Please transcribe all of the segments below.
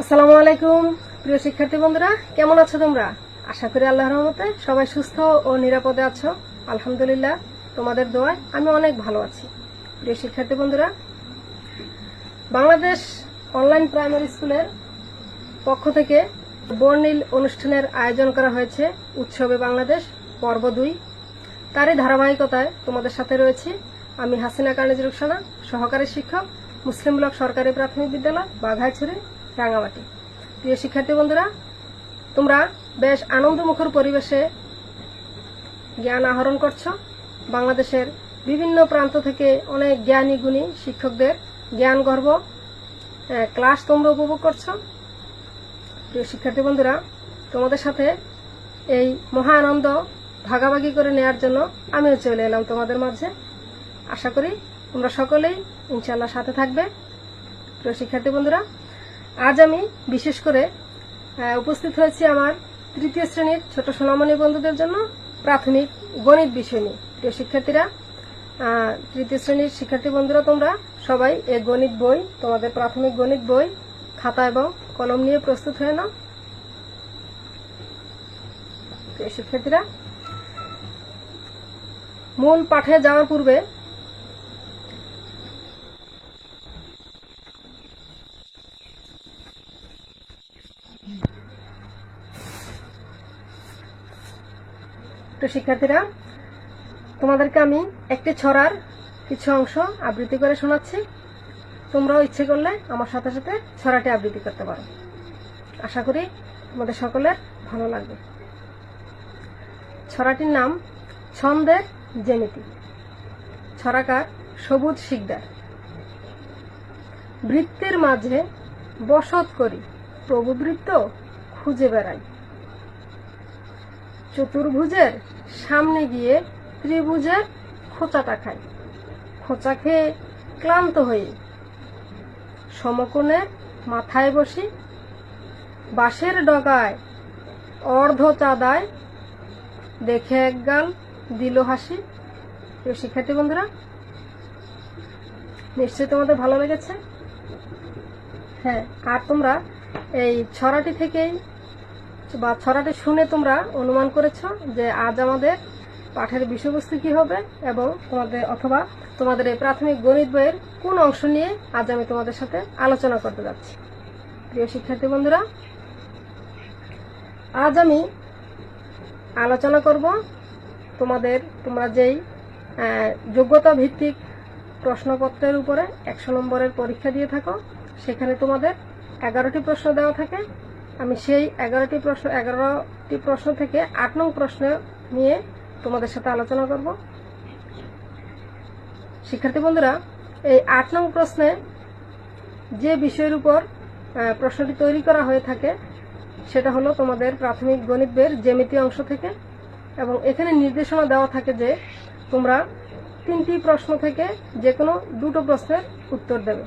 আসসালামু আলাইকুম, প্রিয় শিক্ষার্থী বন্ধুরা, কেমন আছো তোমরা? আশা করি আল্লাহ রহমতে সবাই সুস্থ ও নিরাপদে আছো। আলহামদুলিল্লাহ, তোমাদের দোয়ায় আমি অনেক ভালো আছি। প্রিয় শিক্ষার্থী বন্ধুরা, বাংলাদেশ অনলাইন প্রাইমারি স্কুলের পক্ষ থেকে বর্ণিল অনুষ্ঠানের আয়োজন করা হয়েছে উৎসবে বাংলাদেশ পর্ব দুই। তারই ধারাবাহিকতায় তোমাদের সাথে রয়েছি আমি হাসিনা কার্নিজ রুকসানা, সহকারী শিক্ষক, মুসলিম ব্লক সরকারি প্রাথমিক বিদ্যালয়, বাঘাইছড়ি রাঙামাটি। প্রিয় শিক্ষার্থী বন্ধুরা, তোমরা বেশ আনন্দমুখর পরিবেশে জ্ঞান আহরণ করছ। বাংলাদেশের বিভিন্ন প্রান্ত থেকে অনেক জ্ঞানী, গুণী শিক্ষকদের জ্ঞান গর্ব ক্লাস তোমরা উপভোগ করছ। প্রিয় শিক্ষার্থী বন্ধুরা, তোমাদের সাথে এই মহা আনন্দ ভাগাভাগি করে নেয়ার জন্য আমিও চলে এলাম তোমাদের মাঝে। আশা করি তোমরা সকলেই ইনশাল্লাহ সাথে থাকবে। প্রিয় শিক্ষার্থী বন্ধুরা আজ আমি বিশেষ করে উপস্থিত হয়েছি আমার তৃতীয় শ্রেণির ছোট সোনামণি বন্ধুদের জন্য প্রাথমিক গণিত বিষয় নিয়ে। প্রিয় শিক্ষার্থীরা তৃতীয় শ্রেণির শিক্ষার্থী বন্ধুরা, তোমরা সবাই এই গণিত বই, তোমাদের প্রাথমিক গণিত বই, খাতা এবং কলম নিয়ে প্রস্তুত হয়ে নাও। শিক্ষার্থীরা, মূল পাঠে যাওয়ার পূর্বে শিক্ষার্থীরা, তোমাদেরকে আমি একটি ছড়ার কিছু অংশ আবৃত্তি করে শোনাচ্ছি। তোমরাও ইচ্ছে করলে আমার সাথে সাথে ছড়াটি আবৃত্তি করতে পারো। আশা করি তোমাদের সকলের ভালো লাগবে। ছড়াটির নাম ছন্দের জ্যামিতি। ছড়াকার সবুজ শিকদার। বৃত্তের মাঝে বসত করি, প্রভুবৃত্ত খুঁজে বেড়াই। চতুর্ভুজের সামনে গিয়ে ত্রিভুজের খোঁচাটা খাই। খোঁচা খেয়ে ক্লান্ত হয়ে সমকোণের মাথায় বসি। বাঁশের ডগায় অর্ধ চাঁদায় দেখে এক একগাল দিল হাসি। প্রিয় শিক্ষার্থী বন্ধুরা, নিশ্চয়ই তোমাদের ভালো লেগেছে। হ্যাঁ আর তোমরা এই ছড়াটি থেকেই বা ছড়াটি শুনে তোমরা অনুমান করেছ যে আজ আমাদের পাঠের বিষয়বস্তু কি হবে এবং তোমাদের অথবা তোমাদের এই প্রাথমিক গণিত বইয়ের কোন অংশ নিয়ে আজ আমি তোমাদের সাথে আলোচনা করতে যাচ্ছি। প্রিয় শিক্ষার্থী বন্ধুরা, আজ আমি আলোচনা করব তোমাদের, তোমরা যেই যোগ্যতা ভিত্তিক প্রশ্নপত্রের উপরে একশো নম্বরের পরীক্ষা দিয়ে থাকো, সেখানে তোমাদের এগারোটি প্রশ্ন দেওয়া থাকে। আমি সেই এগারোটি প্রশ্ন এগারোটি প্রশ্ন থেকে আট নং প্রশ্ন নিয়ে তোমাদের সাথে আলোচনা করব। শিক্ষার্থী বন্ধুরা, এই আট নং প্রশ্নে যে বিষয়ের উপর প্রশ্নটি তৈরি করা হয়ে থাকে, সেটা হলো তোমাদের প্রাথমিক গণিত বইয়ের জ্যামিতি অংশ থেকে এবং এখানে নির্দেশনা দেওয়া থাকে যে তোমরা তিনটি প্রশ্ন থেকে যে কোনো দুটো প্রশ্নের উত্তর দেবে।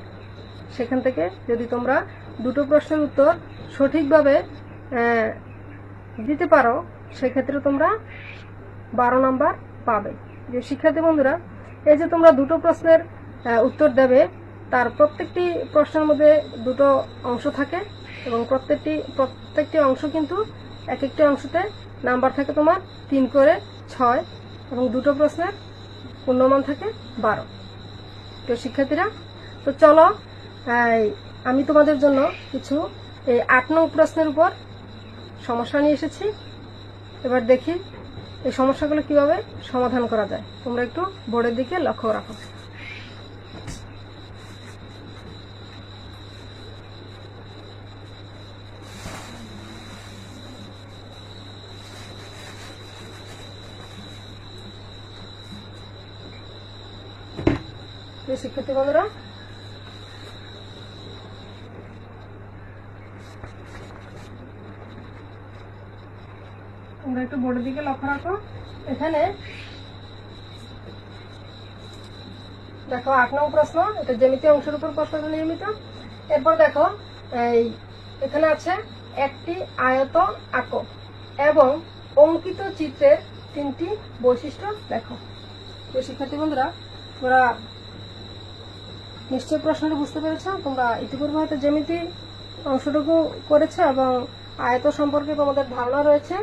সেখান থেকে যদি তোমরা দুটো প্রশ্নের উত্তর সঠিকভাবে দিতে পারো, সেক্ষেত্রে তোমরা বারো নাম্বার পাবে। যে শিক্ষার্থী বন্ধুরা, এই যে তোমরা দুটো প্রশ্নের উত্তর দেবে, তার প্রত্যেকটি প্রশ্নের মধ্যে দুটো অংশ থাকে এবং প্রত্যেকটি প্রত্যেকটি অংশ কিন্তু এক একটি অংশতে নাম্বার থাকে তোমার তিন করে ছয় এবং দুটো প্রশ্নের পূর্ণমান থাকে বারো। তো শিক্ষার্থীরা, তো চলো আমি তোমাদের জন্য কিছু এই আট, নং প্রশ্নের উপর সমস্যা নিয়ে এসেছি। এবার দেখি এই সমস্যাগুলো কীভাবে সমাধান করা যায়। তোমরা একটু বোর্ডের দিকে লক্ষ্য রাখো। শিক্ষার্থী বন্ধুরা তোমরা একটু বোর্ডের দিকে লক্ষ্য রাখো। এখানে দেখো আট নং প্রশ্ন, এটা জ্যামিতি অংশের উপর প্রশ্নটা নির্মিত। এরপর দেখো, এই এখানে আছে একটি আয়ত আঁকো এবং অঙ্কিত চিত্রের তিনটি বৈশিষ্ট্য দেখো। তো শিক্ষার্থী বন্ধুরা, তোমরা নিশ্চয় প্রশ্নটা বুঝতে পেরেছ। তোমরা ইতিপূর্বে হয়তো জ্যামিতি অংশটুকু করেছে এবং আয়ত সম্পর্কে তোমাদের ধারণা রয়েছে।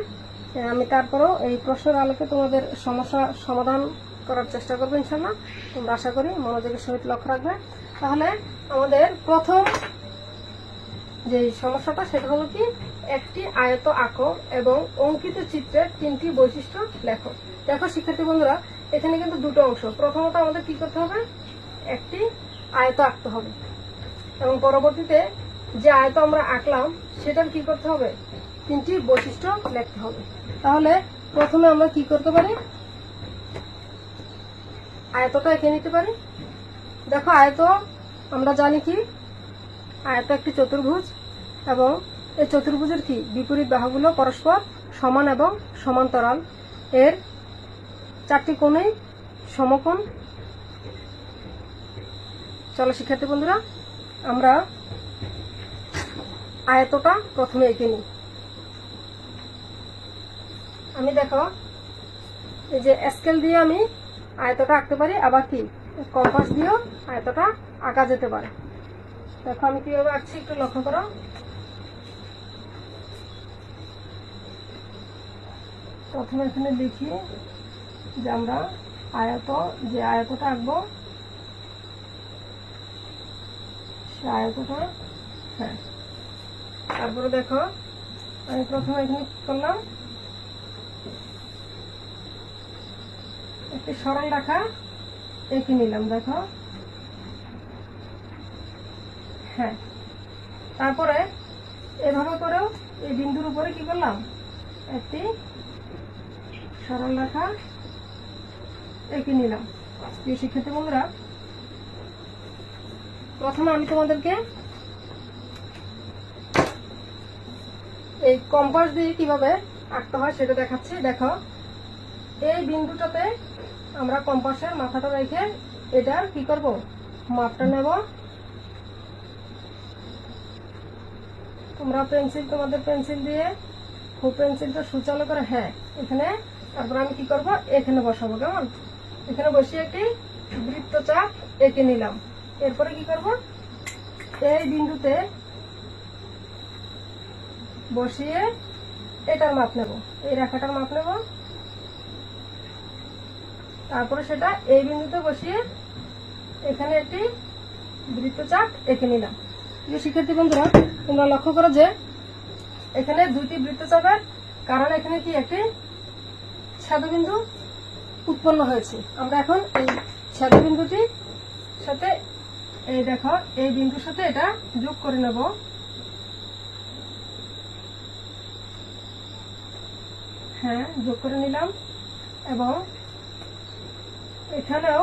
আমি তারপরেও এই প্রশ্নের আলোকে তোমাদের সমস্যা সমাধান করার চেষ্টা করব ইনশাল্লাহ তোমরা আশা করি মনোযোগের সহিত লক্ষ্য রাখবে। তাহলে আমাদের প্রথম যে সমস্যাটা, সেটা হলো কি, একটি আয়ত আঁকো এবং অঙ্কিত চিত্রের তিনটি বৈশিষ্ট্য লেখো। দেখো, শিক্ষার্থী বন্ধুরা, এখানে কিন্তু দুটো অংশ। প্রথমত আমাদের কি করতে হবে? একটি আয়ত আঁকতে হবে। এবং পরবর্তীতে যে আয়ত আমরা আঁকলাম, সেটার কি করতে হবে? তিনটি বৈশিষ্ট্য লিখতে হবে। তাহলে প্রথমে আমরা কি করতে পারি? আয়তটা এঁকে নিতে পারি। দেখো আয়ত, আমরা জানি কি? আয়ত একটি চতুর্ভুজ এবং এই চতুর্ভুজের কি? বিপরীত বাহুগুলো পরস্পর সমান এবং সমান্তরাল। এর চারটি কোণেই সমকোণ। চলো শিক্ষার্থী বন্ধুরা, আমরা আয়তটা প্রথমে এঁকে নিই। আমি দেখো, এই যে স্কেল দিয়ে আমি আয়তটা আঁকতে পারি, আবার কি? কম্পাস দিয়েও আয়তটা আঁকা যেতে পারে। দেখো আমি কীভাবে আঁকছি, একটু লক্ষ্য করো। প্রথমে এখানে লিখি যে আমরা আয়ত, যে আয়তটা আঁকবো, সে আয়তটা হ্যাঁ। তারপরে দেখো, আমি প্রথমে এখানে কি করলাম? একটি সরল রেখা। এঁকে নিলাম, দেখো। হ্যাঁ। তারপরে এভাবে করেও এই বিন্দুর উপরে কি করলাম? একটি সরল রেখা এঁকে নিলাম। প্রিয় শিক্ষার্থী বন্ধুরা, প্রথমে আমি তোমাদেরকে এই কম্পাস দিয়ে কীভাবে আঁকতে হয় সেটা দেখাচ্ছি। দেখো এই বিন্দুটাতে আমরা কম্পাসের মাথাটা রেখে এটার কি করব? মাপটা নেব। তোমরা পেন্সিল, তোমাদের পেন্সিল দিয়ে খুব পেন্সিলটা সুচালো করে হ্যাঁ এখানে তারপর আমি কি করব? এখানে বসাবো, কেমন? এখানে বসিয়ে একটি বৃত্তচাপ এঁকে নিলাম। এরপরে কি করব? এই বিন্দুতে বসিয়ে এটার মাপ নেব। এই রেখাটার মাপ নেব। তারপরে সেটা এই বিন্দুতে বসিয়ে এখানে একটি বৃত্তচাপ এঁকে নিলাম। প্রিয় শিক্ষার্থী বন্ধুরা, তোমরা লক্ষ্য করো যে এখানে দুইটি বৃত্তচাপের কারণ এখানে কি একটি ছেদবিন্দু উৎপন্ন হয়েছে। আমরা এখন এই ছেদবিন্দুটি সাথে এই দেখো, এই বিন্দুর সাথে এটা যোগ করে নেব। হ্যাঁ যোগ করে নিলাম এবং এখানেও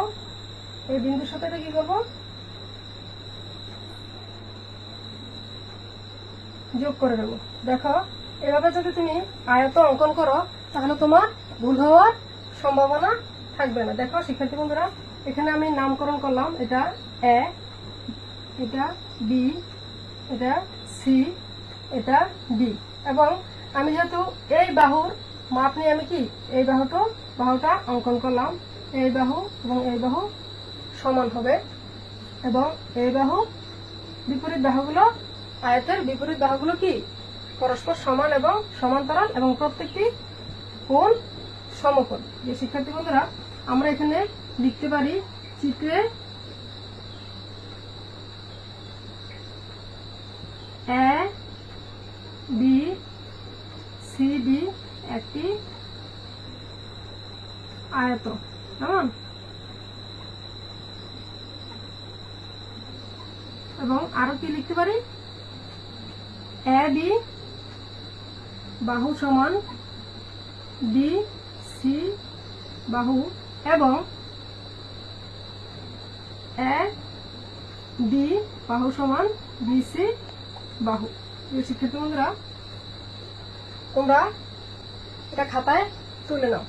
এই বিন্দুর সাথে এটা কি করব? যোগ করে দেবো। দেখো, এভাবে যদি তুমি আয়ত অঙ্কন করো, তাহলে তোমার ভুল হওয়ার সম্ভাবনা থাকবে না। দেখো, শিক্ষার্থী বন্ধুরা, এখানে আমি নামকরণ করলাম। এটা এ, এটা বি, এটা সি, এটা ডি। এবং আমি যেহেতু এই বাহুর মাপ নিয়ে আমি কি, এই বাহুটা বাহুটা অঙ্কন করলাম। এই বাহু এবং এই বাহু সমান হবে এবং এই বাহু বিপরীত বাহুগুলো আয়তের বিপরীত বাহুগুলো কি? পরস্পর সমান এবং সমান্তরাল এবং প্রত্যেকটি কোণ সমকোণ। যে শিক্ষার্থী বন্ধুরা, আমরা এখানে লিখতে পারি চিত্রে এ, বি, সি, ডি একটি আয়ত। কেমন এবং আরও কি লিখতে পারি? এ বি বাহু সমান বি সি বাহু এবং এ ডি বাহু সমান বি সি বাহু। শিক্ষার্থী বন্ধুরা, তোমরা এটা খাতায় তুলে নাও।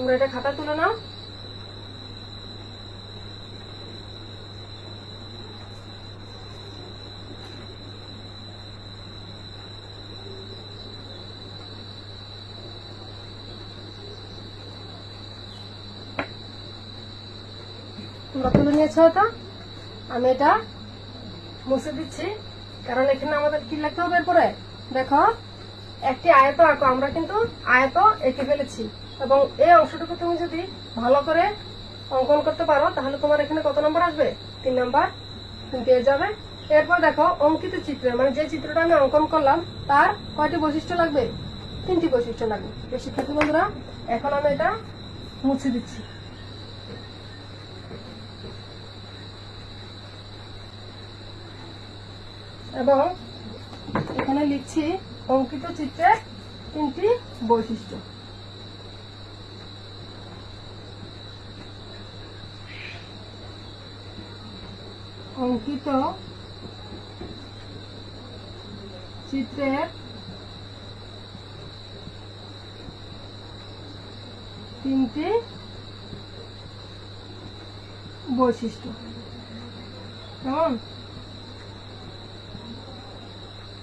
তোমরা এটা খাতা তুলে নাও। তোমরা তুলে নিয়েছো হয়তো আমি এটা মুছে দিচ্ছি। কারণ এখানে আমাদের কি লিখতে হবে এরপরে? দেখো, একটি আয়ত আঁকো। আমরা কিন্তু আয়ত এঁকে ফেলেছি। এবং এই অংশটুকু তুমি যদি ভালো করে অঙ্কন করতে পারো, তাহলে তোমার এখানে কত নম্বর আসবে? তিন নম্বর। তুমি পেয়ে যাবে। এরপর দেখো, অঙ্কিত চিত্রে মানে যে চিত্রটা আমি অঙ্কন করলাম, তার কয়টি বৈশিষ্ট্য লাগবে? তিনটি বৈশিষ্ট্য লাগবে। শিক্ষার্থী বন্ধুরা, এখন আমি এটা মুছে দিচ্ছি। এবং এখানে লিখছি, অঙ্কিত চিত্রের তিনটি বৈশিষ্ট্য। অঙ্কিত চিত্রের তিনটি বৈশিষ্ট্য। কেমন?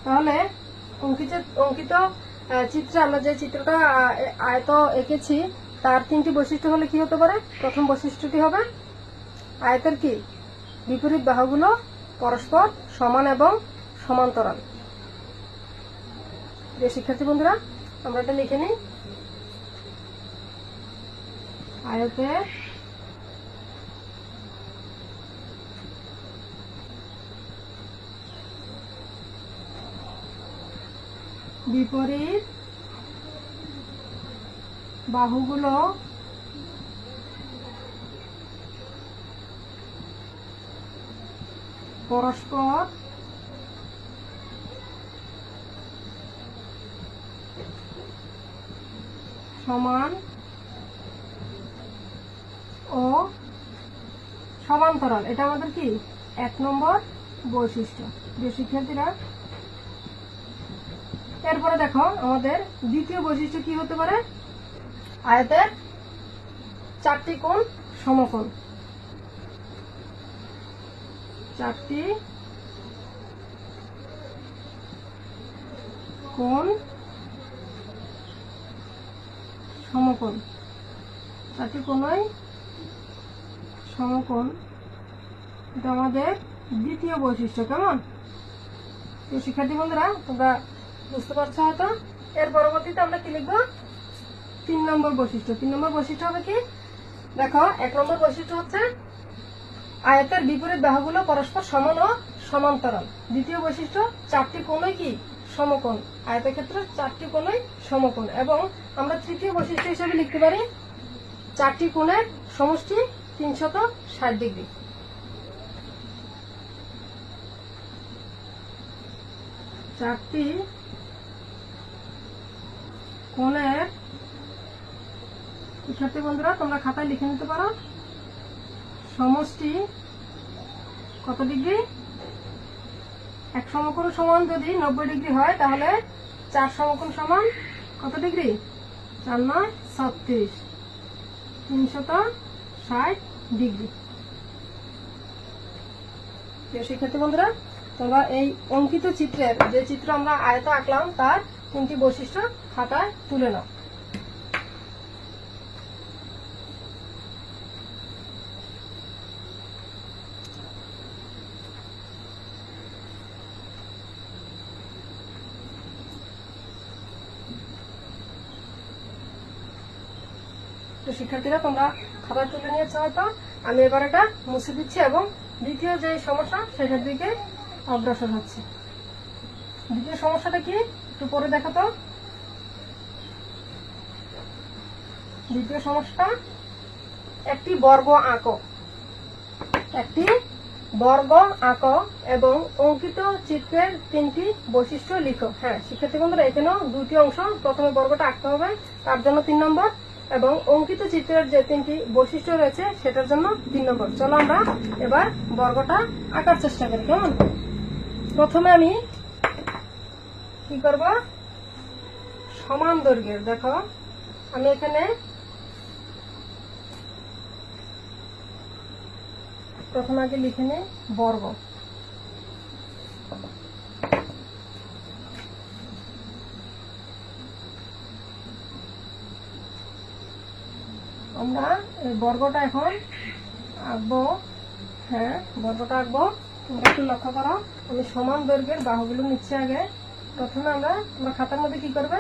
তাহলে অঙ্কিত অঙ্কিত চিত্রে আমরা যে চিত্রটা আয়ত এঁকেছি, তার তিনটি বৈশিষ্ট্য হলে কি হতে পারে? প্রথম বৈশিষ্ট্যটি হবে আয়তের কি? বিপরীত বাহুগুলো পরস্পর সমান এবং সমান্তরাল। শিক্ষার্থী বন্ধুরা, আমরা এটা লিখে নিই। আয়তের বিপরীত বাহুগুলো পরস্পর। সমান ও সমান্তরাল। এটা আমাদের কি? এক নম্বর বৈশিষ্ট্য। যে শিক্ষার্থীরা এরপরে দেখো আমাদের দ্বিতীয় বৈশিষ্ট্য কি হতে পারে? আয়তের চারটি কোণ সমকোণ। চারটি। কোণ। সমকোণ। চারটি কোণই সমকোণ। এটা আমাদের দ্বিতীয় বৈশিষ্ট্য, কেমন? তো শিক্ষার্থী বন্ধুরা, তোমরা বুঝতে পারছ হয়তো? এর পরবর্তীতে আমরা কি লিখব? তিন নম্বর বৈশিষ্ট্য। তিন নম্বর বৈশিষ্ট্য হবে কি? দেখো, এক নম্বর বৈশিষ্ট্য হচ্ছে আয়তের বিপরীত বাহুগুলো পরস্পর সমান ও সমান্তরাল। দ্বিতীয় বৈশিষ্ট্য, চারটি কোণই কি সমকোণ? আয়তের ক্ষেত্রে চারটি কোণই সমকোণ এবং আমরা তৃতীয় বৈশিষ্ট্য হিসেবে লিখতে পারি, চারটি কোণের সমষ্টি তিনশত ষাট ডিগ্রি। চারটি কোণের শিক্ষার্থী বন্ধুরা, তোমরা খাতায় লিখে নিতে পারো। সমষ্টি কত ডিগ্রি? এক সমকোণ সমান যদি নব্বই ডিগ্রি হয়, তাহলে চার সমকোণ সমান কত ডিগ্রি? চার নয়, ছত্রিশ। তিনশত ষাট ডিগ্রি। শিক্ষার্থী বন্ধুরা, তোমরা এই অঙ্কিত চিত্রের যে চিত্র আমরা আয়ত আঁকলাম, তার তিনটি বৈশিষ্ট্য খাতায় তুলে নাও। তো শিক্ষার্থীরা, তোমরা খাবার তুলে নিয়েছো হয়তো আমি এবার এটা মুছে দিচ্ছি এবং দ্বিতীয় যে সমস্যা, সেটার দিকে অগ্রসর হচ্ছে। দ্বিতীয় সমস্যাটা কি? একটু পরে দেখো তো দ্বিতীয় সমস্যা, একটি বর্গ আঁকো। একটি বর্গ আঁকো এবং অঙ্কিত চিত্রের তিনটি বৈশিষ্ট্য লিখো। হ্যাঁ শিক্ষার্থী বন্ধুরা, এখানেও দুটি অংশ, প্রথমে বর্গটা আঁকতে হবে, তার জন্য তিন নম্বর। এবং অঙ্কিত চিত্রের যে তিনটি বৈশিষ্ট্য রয়েছে, সেটার জন্য তিন নম্বর। চলো আমরা এবার বর্গটা আঁকার চেষ্টা করি, কেমন? প্রথমে আমি কি করব? সমান দৈর্ঘ্যের দেখো। আমি এখানে প্রথমে আগে লিখে নিই বর্গ। আমরা এই বর্গটা এখন আঁকবো। হ্যাঁ বর্গটা আঁকবো। তোমরা একটু লক্ষ্য করো, আমি সমান দৈর্ঘ্যের বাহুগুলো নিচ্ছি আগে। প্রথমে আমরা, তোমরা খাতার মধ্যে কি করবে?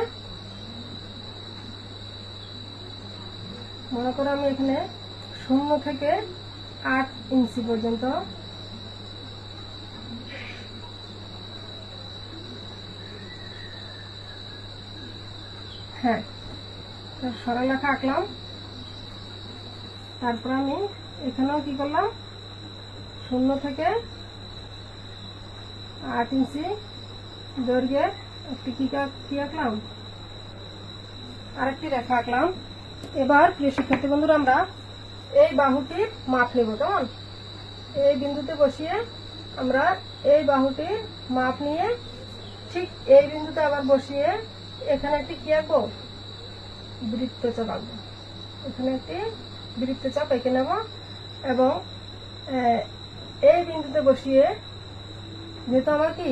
মনে করো আমি এখানে শূন্য থেকে আট ইঞ্চি পর্যন্ত হ্যাঁ সরলরেখা আঁকলাম। তারপর আমি এখানেও কি করলাম? শূন্য থেকে আট ইঞ্চি দৈর্ঘ্যের একটি কি কা- আঁকলাম? আরেকটি রেখা আঁকলাম। এবার প্রিয় শিক্ষার্থী বন্ধুরা, আমরা এই বাহুটির মাপ নেব, কেমন? এই বিন্দুতে বসিয়ে আমরা এই বাহুটির মাপ নিয়ে ঠিক এই বিন্দুতে আবার বসিয়ে এখানে একটি কি আঁকবো? বৃত্তচাপ আঁকবো। এখানে একটি বৃত্তচাপ এঁকে নেব এবং এই বিন্দুতে বসিয়ে যেহেতু আমার কি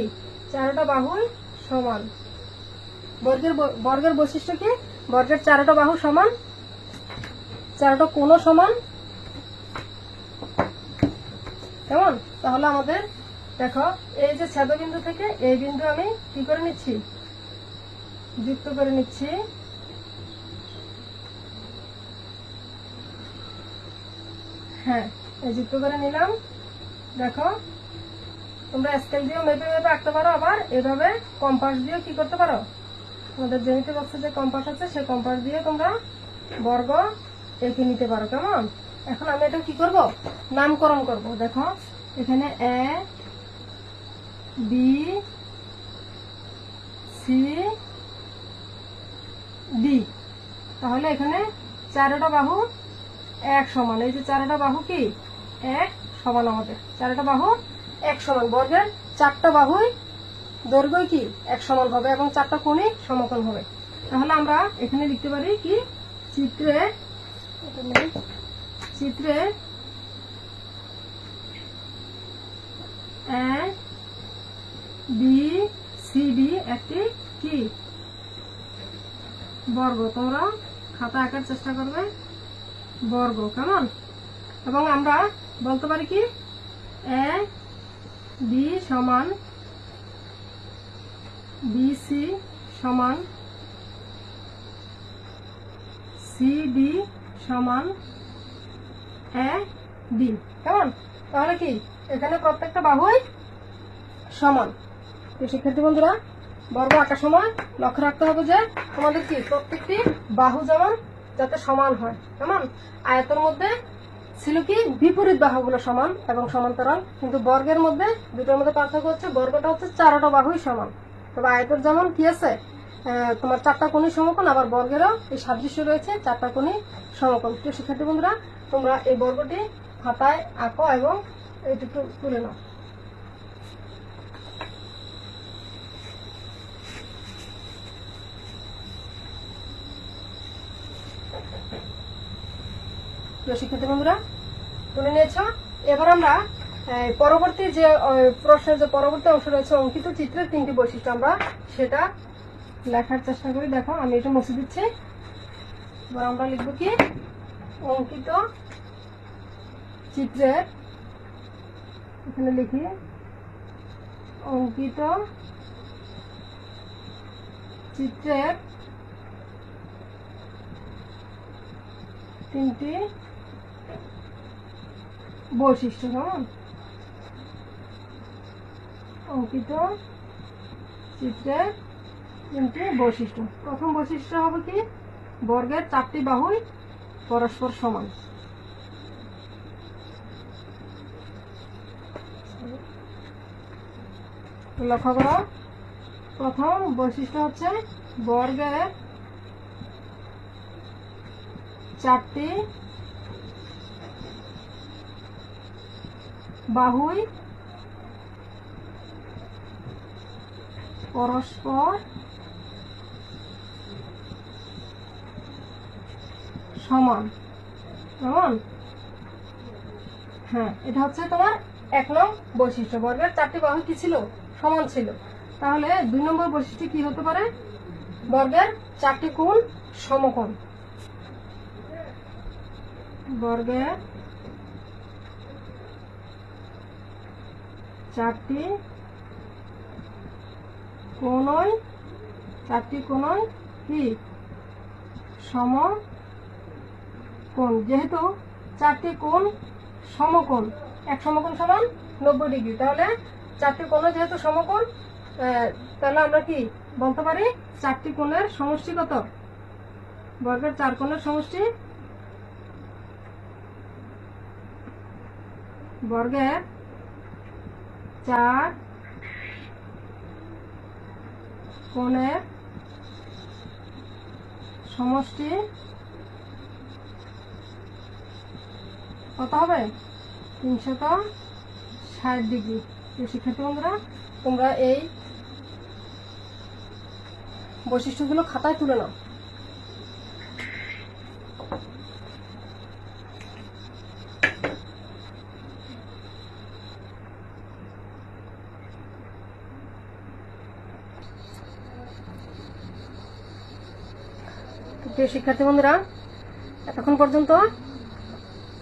চারোটা বাহুই সমান? বর্গের বর্গের বৈশিষ্ট্য কি? বর্গের চারোটা বাহু সমান? চারোটা কোণও সমান? কেমন? তাহলে আমাদের দেখো, এই যে ছেদবিন্দু থেকে এই বিন্দু আমি কি করে নিচ্ছি? যুক্ত করে নিচ্ছি। হ্যাঁ এই যুক্ত নিলাম। দেখো, তোমরা দিয়েও মেপে আঁকতে পারো, আবার কম্পাস দিয়েও কি করতে পারো? তোমাদের জমিতে যে কম্পাস আছে সেই কম্পাস দিয়ে তোমরা বর্গ এঁকে নিতে পারো, কেমন? এখন আমি এটা কি করব? নামকরণ করব। দেখো, এখানে এ বি সি ডি তাহলে এখানে চারোটা বাহু এক সমান, এই যে চারোটা বাহু কি? এক সমান আমাদের। চারোটা বাহু, এক সমান। বর্গের চারটা বাহুই দৈর্ঘ্য কি? এক সমান হবে এবং চারটা কোণে সমকোণ হবে। তাহলে আমরা এখানে লিখতে পারি কি? চিত্রে চিত্রে বি সি ডি একটি কি? বর্গ। তোমরা খাতা আঁকার চেষ্টা করবে। বর্গ, কেমন? এবং আমরা বলতে পারি কি? এ, বি সমান বিসি সমান সিডি সমান, এ, ডি। কেমন? তাহলে কি? এখানে প্রত্যেকটা বাহুই সমান। তো শিক্ষার্থী বন্ধুরা, বর্গ আঁকার সময় লক্ষ্য রাখতে হবে যে, তোমাদের কি? প্রত্যেকটি বাহু যেমন যাতে সমান হয়। কেমন? আয়তের মধ্যে ছিল কি? বিপরীত বাহুগুলো সমান এবং সমান্তরাল। কিন্তু বর্গের মধ্যে দুটোর মধ্যে পার্থক্য হচ্ছে, বর্গটা হচ্ছে চারোটা বাহুই সমান। তবে আয়তের যেমন কি আছে? তোমার চারটা কোণই সমকোণ, আবার বর্গেরও এই সাদৃশ্য রয়েছে, চারটা কোণই সমকোণ। প্রিয় শিক্ষার্থী বন্ধুরা, তোমরা এই বর্গটি খাতায় আঁকো এবং এইটুকু তুলে নাও। প্রিয় শিক্ষার্থী বন্ধুরা তুলে নিয়েছ? এবার আমরা পরবর্তী যে প্রশ্নের যে পরবর্তী অংশ রয়েছে, অঙ্কিত চিত্রের তিনটি বৈশিষ্ট্য আমরা সেটা লেখার চেষ্টা করি। দেখো, আমি এটা মুছে দিচ্ছি। এবার আমরা লিখব কি? অঙ্কিত চিত্রের, এখানে লিখি, অঙ্কিত চিত্রের তিনটি বৈশিষ্ট্য কেমন অঙ্কিত চিত্রের তিনটি বৈশিষ্ট্য। প্রথম বৈশিষ্ট্য হবে কি? বর্গের চারটি বাহুই পরস্পর সমান। লক্ষ্য করো। প্রথম বৈশিষ্ট্য হচ্ছে বর্গের চারটি বাহুই, পরস্পর, সমান কেমন হ্যাঁ এটা হচ্ছে তোমার এক নং বৈশিষ্ট্য। বর্গের চারটি বাহু কি ছিল? সমান ছিল। তাহলে দুই নম্বর বৈশিষ্ট্য কি হতে পারে? বর্গের চারটি কোণ সমকোণ। বর্গের চারটি কোণই চারটি কোণই কি? সম কোণ যেহেতু চারটি কোণ সমকোণ, এক সমকোণ সমান নব্বই ডিগ্রি। তাহলে চারটি কোণ যেহেতু সমকোণ তাহলে আমরা কি বলতে পারি? চারটি কোণের সমষ্টি কত? বর্গের চার কোণের সমষ্টি বর্গের চার কোণের সমষ্টি। কত হবে? তিনশত ষাট ডিগ্রি। শিক্ষার্থী বন্ধুরা, তোমরা এই বৈশিষ্ট্যগুলো খাতায় তুলে নাও। প্রিয় শিক্ষার্থী বন্ধুরা, এতক্ষণ পর্যন্ত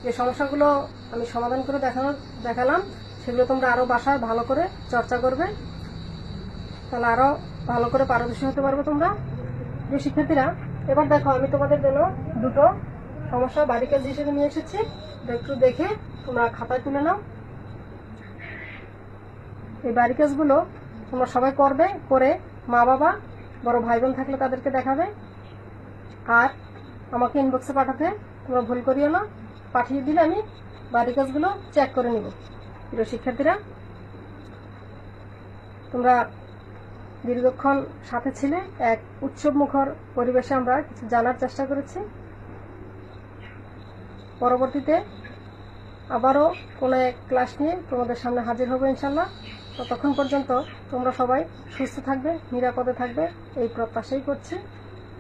যে সমস্যাগুলো আমি সমাধান করে দেখানো দেখালাম, সেগুলো তোমরা আরও বাসায় ভালো করে চর্চা করবে। তাহলে আরও ভালো করে পারদর্শী হতে পারবে তোমরা। প্রিয় শিক্ষার্থীরা, এবার দেখো, আমি তোমাদের জন্য দুটো সমস্যা বাড়ি কাজ হিসেবে নিয়ে এসেছি। একটু দেখে তোমরা খাতায় তুলে নাও। এই বাড়ি কাজগুলো তোমরা সবাই করবে, করে মা বাবা বড় ভাই বোন থাকলে তাদেরকে দেখাবে। আর আমাকে ইনবক্সে পাঠাতে, তোমরা ভুল করিও না। পাঠিয়ে দিলে আমি বাড়ি কাজগুলো চেক করে নিব। প্রিয় শিক্ষার্থীরা, তোমরা দীর্ঘক্ষণ সাথে ছিলে, এক উৎসবমুখর পরিবেশে আমরা কিছু জানার চেষ্টা করেছি। পরবর্তীতে আবারও কোনো এক ক্লাস নিয়ে তোমাদের সামনে হাজির হব ইনশাল্লাহ ততক্ষণ পর্যন্ত তোমরা সবাই সুস্থ থাকবে, নিরাপদে থাকবে, এই প্রত্যাশাই করছি।